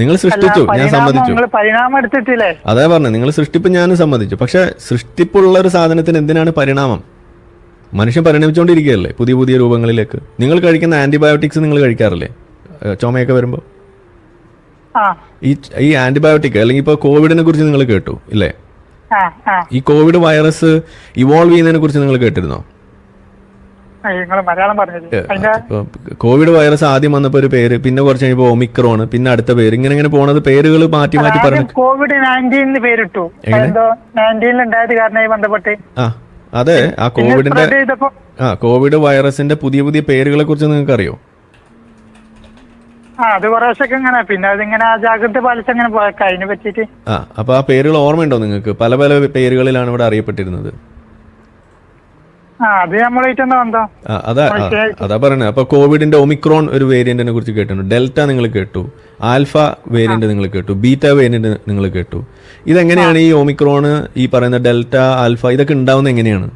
നിങ്ങൾ സൃഷ്ടിച്ചു ഞാൻ സമ്മതിച്ചു. അതാ പറഞ്ഞു നിങ്ങൾ സൃഷ്ടിപ്പ് ഞാൻ സമ്മതിച്ചു. പക്ഷെ സൃഷ്ടിപ്പുള്ള ഒരു സാധനത്തിന് എന്തിനാണ് പരിണാമം? മനുഷ്യൻ പരിണമിച്ചുകൊണ്ടിരിക്കുകയല്ലേ പുതിയ പുതിയ രൂപങ്ങളിലേക്ക്? നിങ്ങൾ കഴിക്കുന്ന ആന്റിബയോട്ടിക്സ് നിങ്ങൾ കഴിക്കാറില്ലേ? ചുമയൊക്കെ വരുമ്പോൾ ഈ ഈ ആന്റിബയോട്ടിക് അല്ലെങ്കിൽ ഇപ്പോൾ കോവിഡിനെ കുറിച്ച് നിങ്ങൾ കേട്ടു ഇല്ലേ? ഈ കോവിഡ് വൈറസ് ഇവോൾവ് ചെയ്യുന്നതിനെ കുറിച്ച് നിങ്ങൾ കേട്ടിരുന്നോ? നിങ്ങൾ മലയാളം പറഞ്ഞത്. അതിന്റെ കോവിഡ് വൈറസ് ആദ്യം വന്നപ്പോ ഒരു പേര് പിന്നെ കുറച്ച് കഴിയുമ്പോൾ ഒമിക്രോൺ പിന്നെ അടുത്ത പേര് ഇങ്ങനെ ഇങ്ങനെ പോണത് പേരുകൾ മാറ്റി മാറ്റി പറഞ്ഞു കോവിഡ് നയന്റീനിന് പേരിട്ടു. എന്തോ നയന്റീനിൽ ഉണ്ടായത് കാരണമായി ബന്ധപ്പെട്ട്. ആ അതെ ആ കോവിഡിന്റെ ആ കോവിഡ് വൈറസിന്റെ പുതിയ പുതിയ പേരുകളെ കുറിച്ച് നിങ്ങൾക്ക് അറിയോ അത് കുറേശ്ശൊക്കെ ഇങ്ങനെ പിന്നെ അതിങ്ങനെ ജാഗ്രത പാലിച്ച് അങ്ങനെ പോയേക്കാം അതിനെ പറ്റിയിട്ട് ആ അപ്പൊ ആ പേരുകൾ ഓർമ്മയുണ്ടോ നിങ്ങൾക്ക്? പല പല പേരുകളിലാണ് ഇവിടെ അറിയപ്പെട്ടിരുന്നത്. അത് അതാ ആ, അതാ പറയുന്നത് അപ്പൊ കോവിഡിന്റെ ഒമിക്രോൺ ഒരു വേരിയന്റിനെ കുറിച്ച് കേട്ടിട്ടുണ്ട്. ഡെൽറ്റ നിങ്ങൾ കേട്ടു. ആൽഫ വേരിയന്റ് നിങ്ങൾ കേട്ടു. ബീറ്റ വേരിയന്റ് നിങ്ങൾ കേട്ടു. ഇതെങ്ങനെയാണ് ഈ ഒമിക്രോൺ ഈ പറയുന്ന ഡെൽറ്റ ആൽഫ ഇതൊക്കെ ഉണ്ടാവുന്നത് എങ്ങനെയാണ്?